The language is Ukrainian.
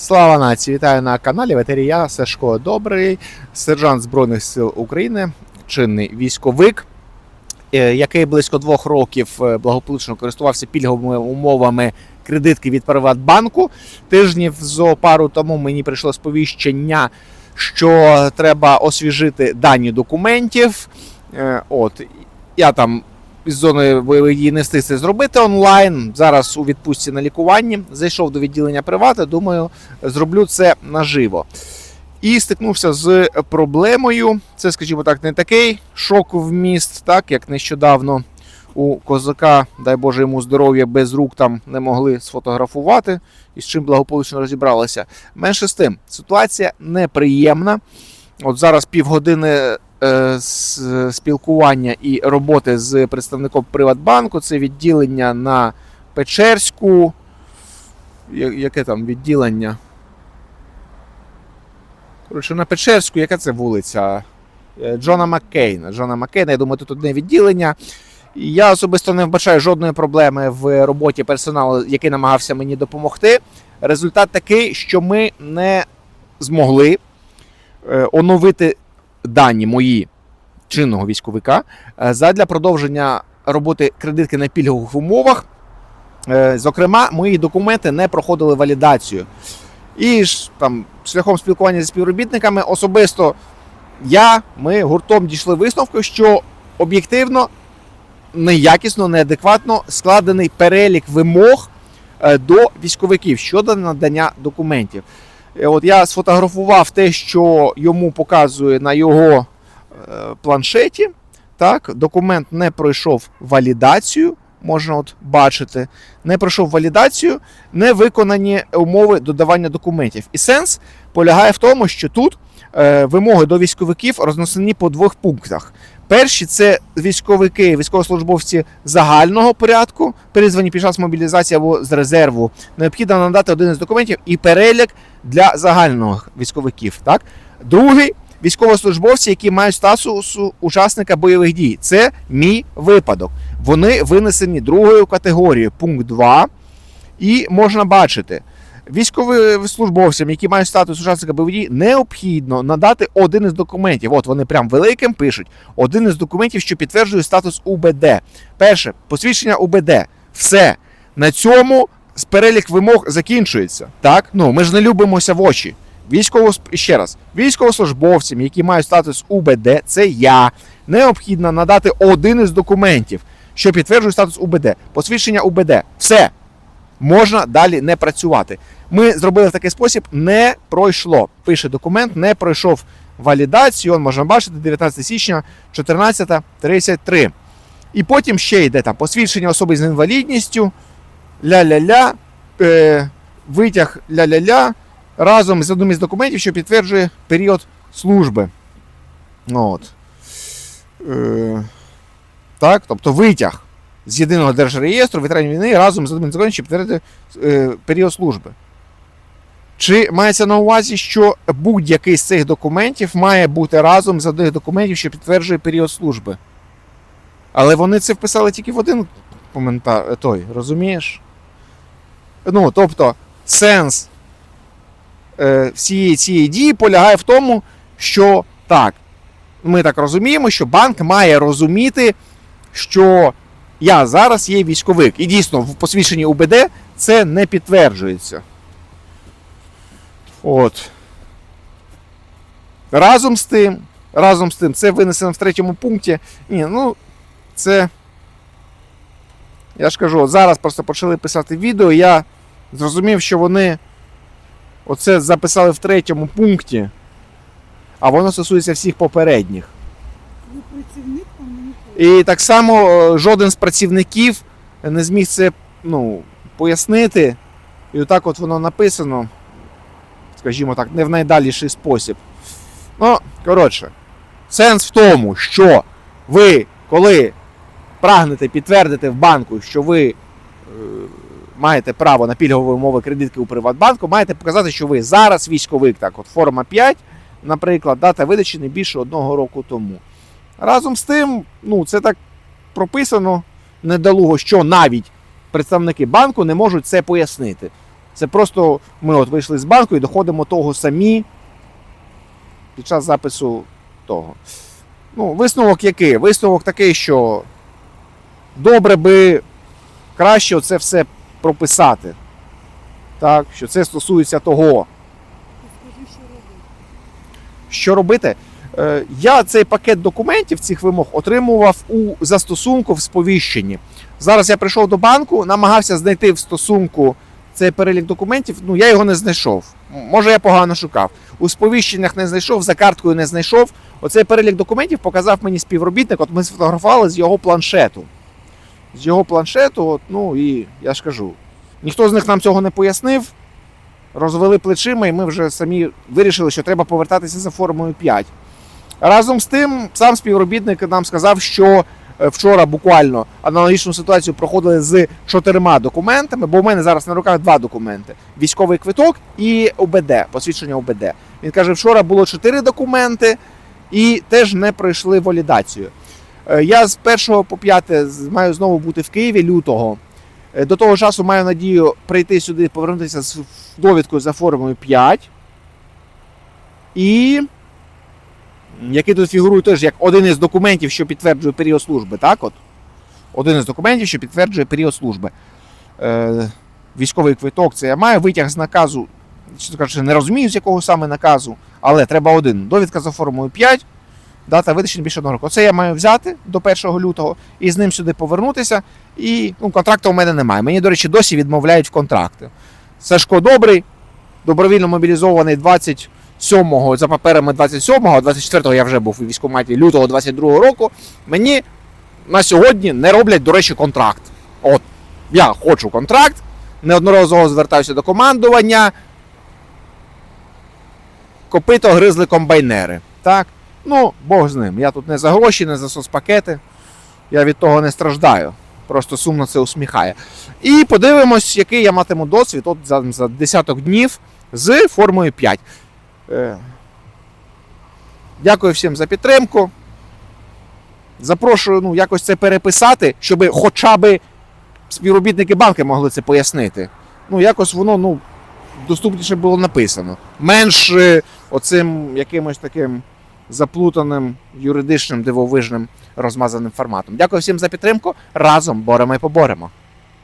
Слава нації! Вітаю на каналі Ветерія Сашко Добрий, сержант Збройних сил України, чинний військовик, е, який близько двох років е, благополучно користувався пільговими умовами кредитки від Приватбанку. Тижнів зо пару тому мені прийшло сповіщення, що треба освіжити дані документів. Е, От я там із зони бойових дій не встиг це зробити онлайн. Зараз у відпустці на лікуванні. Зайшов до відділення привати. Думаю, зроблю це наживо. І стикнувся з проблемою. Це, скажімо так, не такий шок в міст, так як нещодавно у козака, дай Боже йому здоров'я, без рук там не могли сфотографувати, і з чим благополучно розібралися. Менше з тим, ситуація неприємна. От зараз півгодини е, спілкування і роботи з представником Приватбанку. Це відділення на Печерську. Яке там відділення? Коротше, на Печерську, яка це вулиця? Е, Джона Маккейна. Джона Маккейна, я думаю, тут одне відділення. Я особисто не вбачаю жодної проблеми в роботі персоналу, який намагався мені допомогти. Результат такий, що ми не змогли оновити дані мої чинного військовика е, задля продовження роботи кредитки на пільгових умовах. Е, Зокрема, мої документи не проходили валідацію. І ж там шляхом спілкування зі співробітниками особисто я, ми гуртом дійшли висновку, що об'єктивно неякісно, неадекватно складений перелік вимог е, до військовиків щодо надання документів. Е, От я сфотографував те, що йому показує на його е, планшеті. Так, документ не пройшов валідацію, можна от бачити, не пройшов валідацію, не виконані умови додавання документів. І сенс полягає в тому, що тут е, вимоги до військовиків рознесені по двох пунктах. Перші це військовики, військовослужбовці загального порядку, призвані під час мобілізації або з резерву. Необхідно надати один із документів і перелік для загальних військовиків. Так? Другий військовослужбовці, які мають статус учасника бойових дій. Це мій випадок. Вони винесені другою категорією, пункт 2. І можна бачити, військовослужбовцям, які мають статус учасника бойових дій, необхідно надати один із документів. От вони прям великим пишуть: один із документів, що підтверджує статус УБД. Перше, посвідчення УБД. Все. На цьому перелік вимог закінчується. Так? Ну, ми ж не любимося в очі. Військово ще раз, військовослужбовцям, які мають статус УБД, це я. Необхідно надати один із документів, що підтверджує статус УБД. Посвідчення УБД. Все. Можна далі не працювати. Ми зробили в такий спосіб, не пройшло. Пише документ, не пройшов валідацію. Он можна бачити 19 січня 14.33. І потім ще йде там посвідчення особи з інвалідністю, ля-ля-ля, е, витяг ля-ля-ля разом з одним із документів, що підтверджує період служби. Ну, От. Е, так, тобто витяг з єдиного держреєстру ветеранів війни разом з одним із документів, що підтверджує е, період служби. Чи мається на увазі, що будь-який з цих документів має бути разом з одних документів, що підтверджує період служби? Але вони це вписали тільки в один коментар, той, розумієш? Ну, тобто, сенс е, всієї цієї дії полягає в тому, що так, ми так розуміємо, що банк має розуміти, що я зараз є військовик. І дійсно, в посвідченні УБД це не підтверджується. От. Разом з тим, разом з тим, це винесено в третьому пункті. Ні, ну, це. Я ж кажу, зараз просто почали писати відео, я зрозумів, що вони оце записали в третьому пункті, а воно стосується всіх попередніх. Ви працівник там мені І так само е, жоден з працівників не зміг це ну, пояснити. І отак от воно написано, скажімо так, не в найдаліший спосіб. Ну, коротше, сенс в тому, що ви, коли прагнете підтвердити в банку, що ви е, маєте право на пільгові умови кредитки у Приватбанку, маєте показати, що ви зараз військовик, так, от форма 5, наприклад, дата видачі не більше одного року тому. Разом з тим, ну, це так прописано недолуго, що навіть представники банку не можуть це пояснити. Це просто ми от вийшли з банку і доходимо того самі під час запису того. Ну, висновок який? Висновок такий, що добре би краще це все прописати. Так, що це стосується того. Ти скажи, що робити. Е, Я цей пакет документів цих вимог отримував у застосунку в сповіщенні. Зараз я прийшов до банку, намагався знайти в стосунку цей перелік документів. Ну я його не знайшов. Може, я погано шукав. У сповіщеннях не знайшов, за карткою не знайшов. Оцей перелік документів показав мені співробітник. От ми сфотографували з його планшету. З його планшету, от, ну і я ж кажу, ніхто з них нам цього не пояснив. Розвели плечима, і ми вже самі вирішили, що треба повертатися за формою 5. Разом з тим, сам співробітник нам сказав, що е, вчора буквально аналогічну ситуацію проходили з чотирма документами, бо у мене зараз на руках два документи: військовий квиток і ОБД, посвідчення ОБД. Він каже, вчора було чотири документи і теж не пройшли валідацію. Е, Я з 1 по 5 маю знову бути в Києві лютого. Е, До того часу маю надію прийти сюди, повернутися з довідкою за формою 5. І який тут фігурує теж як один із документів, що підтверджує період служби, так от? Один із документів, що підтверджує період служби. Е, військовий квиток це я маю, витяг з наказу, чесно кажучи, не розумію, з якого саме наказу, але треба один. Довідка за формою 5, дата видачі більше одного року. Оце я маю взяти до 1 лютого і з ним сюди повернутися. І ну, контракту у мене немає. Мені, до речі, досі відмовляють в контракти. Сашко добрий, добровільно мобілізований 27-го, за паперами 27-го, а 24-го я вже був у військкоматі лютого 22-го року. Мені на сьогодні не роблять, до речі, контракт. От, я хочу контракт, неодноразово звертаюся до командування. Копито гризли комбайнери. Так? Ну, Бог з ним. Я тут не за гроші, не за соцпакети. Я від того не страждаю. Просто сумно це усміхає. І подивимось, який я матиму досвід от за, за десяток днів з формою 5. Е, Дякую всім за підтримку. Запрошую ну, якось це переписати, щоб хоча б співробітники банки могли це пояснити. Ну, якось воно ну, доступніше було написано. Менш е, оцим якимось таким заплутаним юридичним дивовижним розмазаним форматом. Дякую всім за підтримку. Разом боремо і поборемо.